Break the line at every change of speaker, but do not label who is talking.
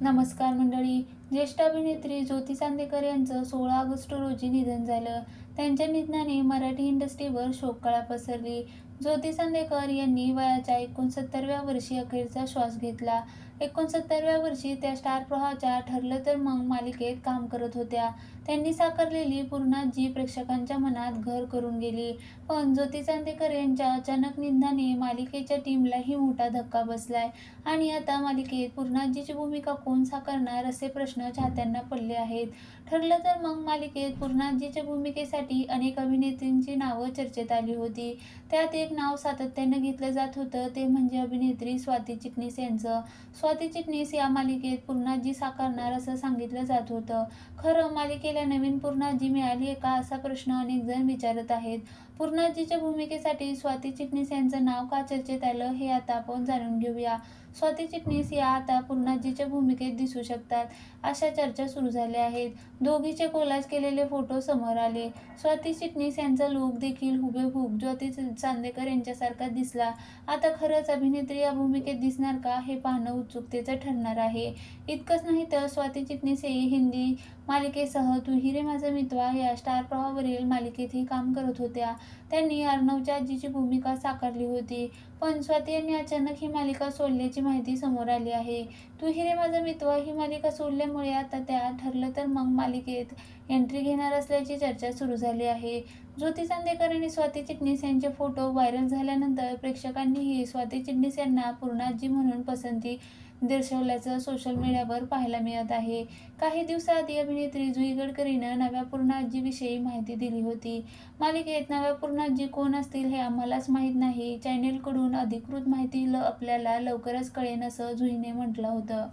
नमस्कार मंडळी. ज्येष्ठ अभिनेत्री ज्योती चांदेकर यांचं सोळा ऑगस्ट रोजी निधन झालं. त्यांच्या निधनाने मराठी इंडस्ट्रीवर शोककळा पसरली. ज्योती चांदेकर यांनी वयाच्या एकोणसत्तरव्या वर्षी अखेरचा श्वास घेतला. एकोणसत्तरव्या वर्षी त्या स्टार प्रवाहाच्या ठरलं तर मग मालिकेत काम करत होत्या. त्यांनी साकारलेली पूर्णाजी प्रेक्षकांच्या मनात घर करून गेली. पण ज्योती चांदेकर यांच्या अचानक निधनाने मालिकेच्या टीमलाही मोठा धक्का बसलाय. आणि आता मालिकेत पूर्णाजीची भूमिका कोण साकारणार असे प्रश्न चाहत्यांना पडले आहेत. ठरलं तर मग मालिकेत पूर्णाजीच्या भूमिकेसाठी अनेक अभिनेत्रींची नावं चर्चेत आली होती. त्यात एक नाव सातत्यानं घेतलं जात होतं ते म्हणजे अभिनेत्री स्वाती चिटणीस यांचं. स्वाती चिटणीस या मालिकेत पूर्णाजी साकारणार असं सांगितलं जात होतं. खरं मालिकेला नवीन पूर्णाजी मिळाली का असा प्रश्न अनेक जण विचारत आहेत. पूर्णाजीच्या भूमिकेसाठी स्वाती चिटणीस यांचं नाव का चर्चेत आलं हे आता आपण जाणून घेऊया. स्वाती चिटणीस या आता पूर्णाजीच्या भूमिकेत दिसू शकतात अशा चर्चा सुरू झाल्या आहेत. दोघीचे कोलाज केलेले फोटो समोर आले. स्वाती चिटणीस यांचा लुक देखील हुबेहूब ज्योती चांदेकर यांच्यासारखा दिसला. आता खरंच अभिनेत्री या भूमिकेत दिसणार का हे पाहणं उत्सुकतेचं ठरणार आहे. इतकंच नाही तर स्वाती चिटणीस ही हिंदी मालिकेसह तू हिरे माझा मितवा या स्टार प्रवाहावरील मालिकेतही काम करत होत्या. त्यांनी अर्णवच्या आजीची भूमिका साकारली होती. पण स्वाती यांनी अचानक ही मालिका सोडल्याची माहिती समोर आली आहे. तू हिरे माझा मितवा ही मालिका सोडल्यामुळे आता त्या ठरलं तर मग मालिकेत एंट्री घेणार असल्याची चर्चा सुरू झाली आहे. ज्योती चांदेकर आणि स्वाती चिटणीस यांचे फोटो व्हायरल झाल्यानंतर प्रेक्षकांनीही स्वाती चिटणीस यांना पूर्णाजी म्हणून पसंती दर्शवल्याचं सोशल मीडियावर पाहायला मिळत आहे. काही दिवसाआधी अभिनेत्री जुई गडकरीनं नव्या पूर्णाजीविषयी माहिती दिली होती. मालिकेत नव्या पूर्णाजी कोण असतील हे आम्हालाच माहीत नाही. चॅनेलकडून अधिकृत माहिती ल आपल्याला लवकरच कळेन असं जुईने म्हटलं होतं.